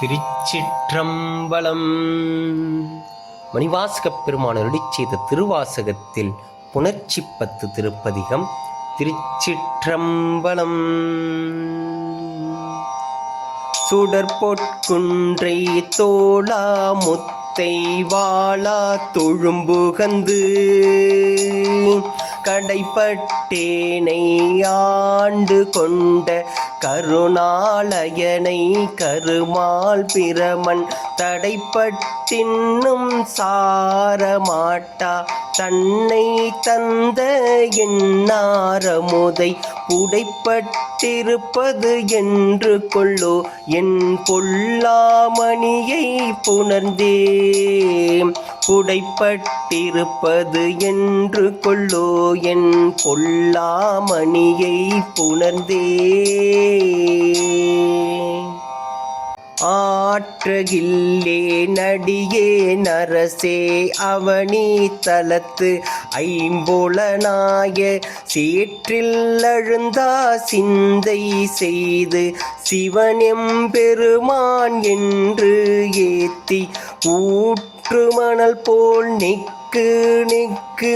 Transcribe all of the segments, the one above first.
திருச்சிற்றம்பலம். மணிவாசகப் பெருமானருளி செய்த திருவாசகத்தில் புணர்ச்சி பத்து திருப்பதிகம் திருச்சிற்றம்பலம். சுடற்பொற்குன்றை தோளா முத்தை வாழா தொழும்புகந்து கடைப்பட்டேனை ஆண்டு கொண்ட கருணாலயனை கருமால் பிரமன் தடைப்பட்டின்னும் சாரமாட்டா. தன்னை தந்த எண்ணாரமுதை புடைப்பட்டிருப்பது என்று கொள்ளோ. என் பொல்லாமணியை புணர்ந்தே புடைப்பட்டிருப்பது என்று கொள்ளோ. என் பொல்லாமணியை புணர்ந்தே ஆற்றகில்லே நடியே நரசே அவனி தலத்து ஐம்புலனாய சேற்றில் அழுந்தா சிந்தை செய்து சிவனெம் பெருமான் என்று ஏத்தி ஊற்று மணல் போல் நிக்கு நிக்கு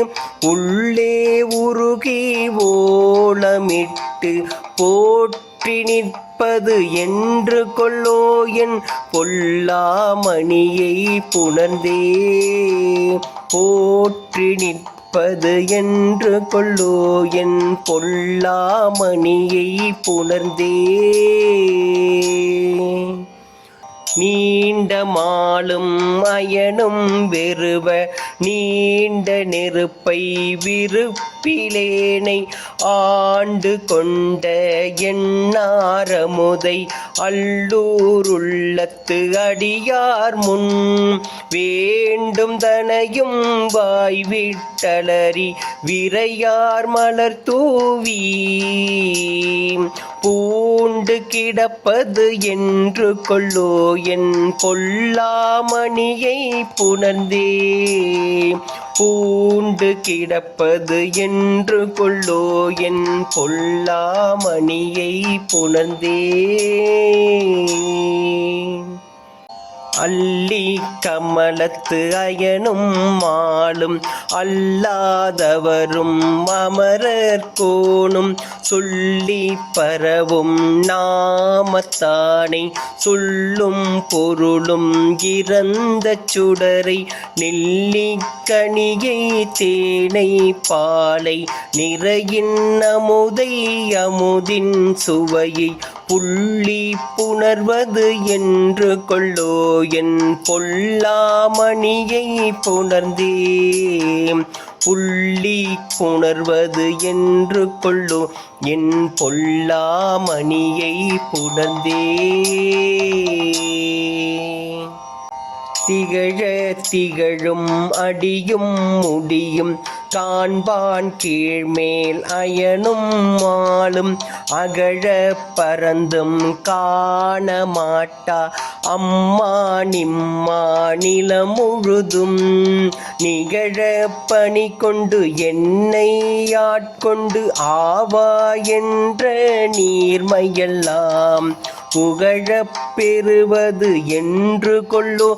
உள்ளே உருகி ஓலமிட்டு போற்றி நிற்பது என்று கொள்ளோ என் பொல்லாமணியை புணர்ந்தே. போற்றி நிற்பது என்று கொள்ளோ என் பொல்லாமணியை புணர்ந்தே. நீண்ட மாலும் அயனும் வெறுவ நீண்ட நெருப்பை பிளேனை ஆண்டு கொண்ட எண்ணாரமுதை அல்லூருள்ளத்து அடியார் முன் வேண்டும் தனையும் வாய் வாய்விட்டலறி விரையார் மலர் தூவி பூண்டு கிடப்பது என்று கொள்ளோ என் பொல்லாமணியை புணர்ந்தே. பூண்டு கிடப்பது என்று கொள்ளோ என் பொல்லாமணியை புணர்ந்தே. அள்ளி கமலத்து அயனும் மாலும் அல்லாதவரும் அமரர் கோணும். சொல்லி பரவும் நாமத்தானை சொல்லும் பொருளும் இறந்த சுடரை நெல்லிக்கணியை தேனை பாலை நிறையின் அமுதை அமுதின் சுவையை புள்ளி புணர்வது என்று கொள்ளோ என் பொல்லாமணியை புணர்ந்தே புள்ளி புணர்வது என்று கொள்ளோ என் பொல்லாமணியை புணர்ந்தே திகழ திகழும் அடியும் முடியும் காண்பான் கீழ்மேல் அயனும் மாலும் அகழ பறந்தும் காண மாட்டா. அம்மா நிம்மா நிலம் முழுதும் நிகழ பணி கொண்டு என்னை ஆட்கொண்டு ஆவா என்ற நீர்மையெல்லாம் புகழப் பெறுவது என்று கொள்ளோ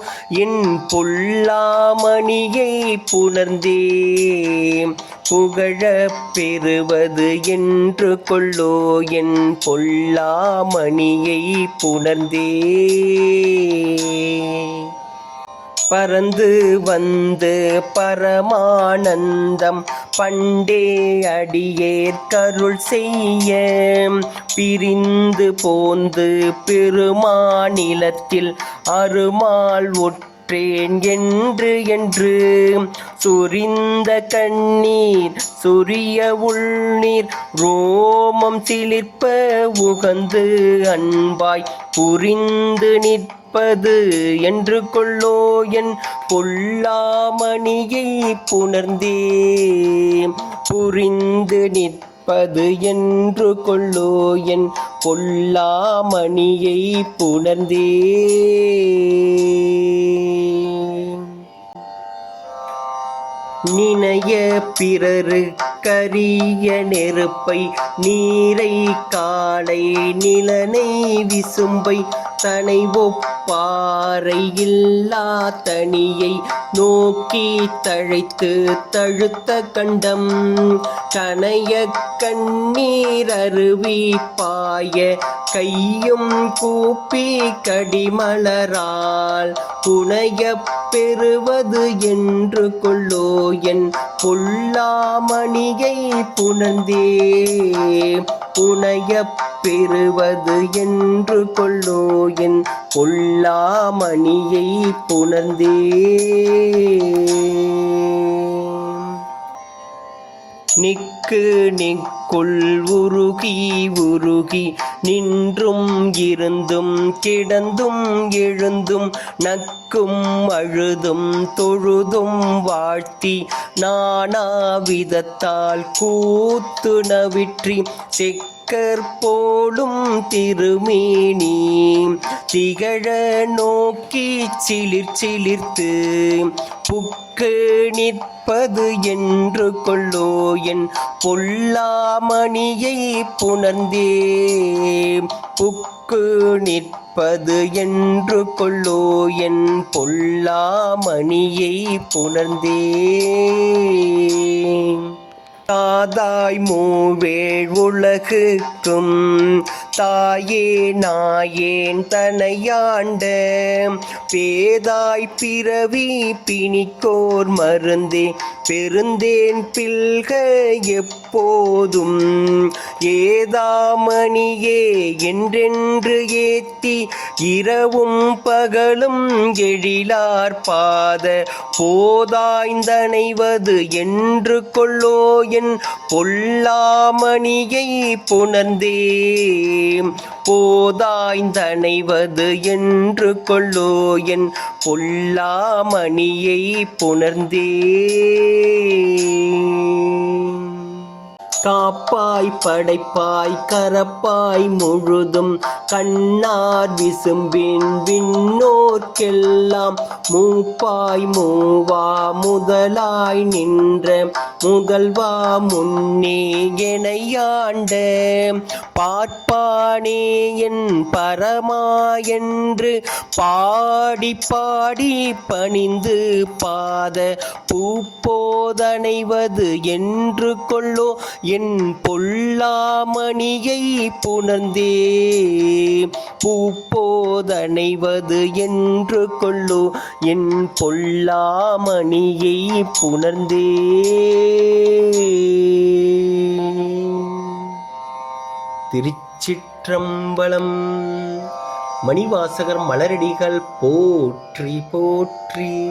என் பொல்லாமணியை புணர்ந்தே புகழப் பெறுவது என்று கொள்ளோ என் பொல்லாமணியை புணர்ந்தே. பறந்து வந்து பரமானந்தம் பண்டே அடியேற்கருள் செய்ய. பிரிந்து போந்து பெருமாநிலத்தில் அருமாள் பெற்றேன் என்று என்று சுரிந்த கண்ணீர் சுரிய உள்நீர் ரோமம் சிலிர்ப்ப உகந்து அன்பாய் புரிந்து நிற்பது என்று கொள்ளோ என் பொல்லாமணியை புணர்ந்தே புரிந்து நிற்பது என்று கொள்ளோ என் பொல்லாமணியை புணர்ந்தே நினைய பிறரு கரிய நெருப்பை நீரை காலை நிலனை விசும்பை தனை ஒப்பாறை இல்லா தனியை நோக்கி தழைத்து தழுத்த கண்டம். கனைய கண்ணீர் அருவி பாய கையும் கூப்பி கடிமலரால் புனைய பெறுவது என்று கொள்ளோ என் பொல்லாமணியை புணர்ந்தே. புனையப் பெறுவது என்று கொள்ளோ என் பொல்லாமணியை புணர்ந்தே நிக்கு நிக்குள் உருகி உருகி நின்றும் இருந்தும் கிடந்தும் எழுந்தும் நக்கும் அழுதும் தொழுதும் வாழ்த்தி நானாவிதத்தால் கூத்து நவிற்றி செக்கர் கற்போடும் திருமேனி திகழ நோக்கி சிலிர் சிலிர்த்து புக்கு நிற்பது என்று கொள்ளோ என் பொல்லாமணியை புணர்ந்தே புக்கு நிற்பது என்று கொள்ளோ என் பொல்லாமணியை புணர்ந்தே தாதாய் மூவேள் உலகுக்கும் தாயே நாயேன் தனையாண்ட பேதாய் பிறவி பிணிக்கோர் மருந்தே பெருந்தேன் பில்க எப்போதும் ஏதாமணியே என்றென்று ஏத்தி இரவும் பகலும் எழிலார் பாத போதாய்ந்தனைவது என்று கொள்ளோ என் பொல்லாமணியை புணர்ந்தே போதாய்ந்தனைவது என்று கொள்ளோ என் பொல்லாமணியை புணர்ந்தே காப்பாய் படைப்பாய் கரப்பாய் முழுதும் கண்ணார் விசும்பின் விண்ணோர்க்கெல்லாம் மூப்பாய் மூவா முதலாய் நின்ற முதல்வா முன்னே எனையாண்ட. பார்ப்பானே என் பரமா என்று பாடி பாடி பணிந்து பாத பூப்போதனைவது என்று கொள்ளோ என் பொல்லாமணியை புணர்ந்தே. பூப்போதனைவது என்று கொள்ளோ. என் பொல்லாமணியை புணர்ந்தே. திருச்சிற்றம்பலம். மணிவாசகர் மலரடிகள் போற்றி போற்றி.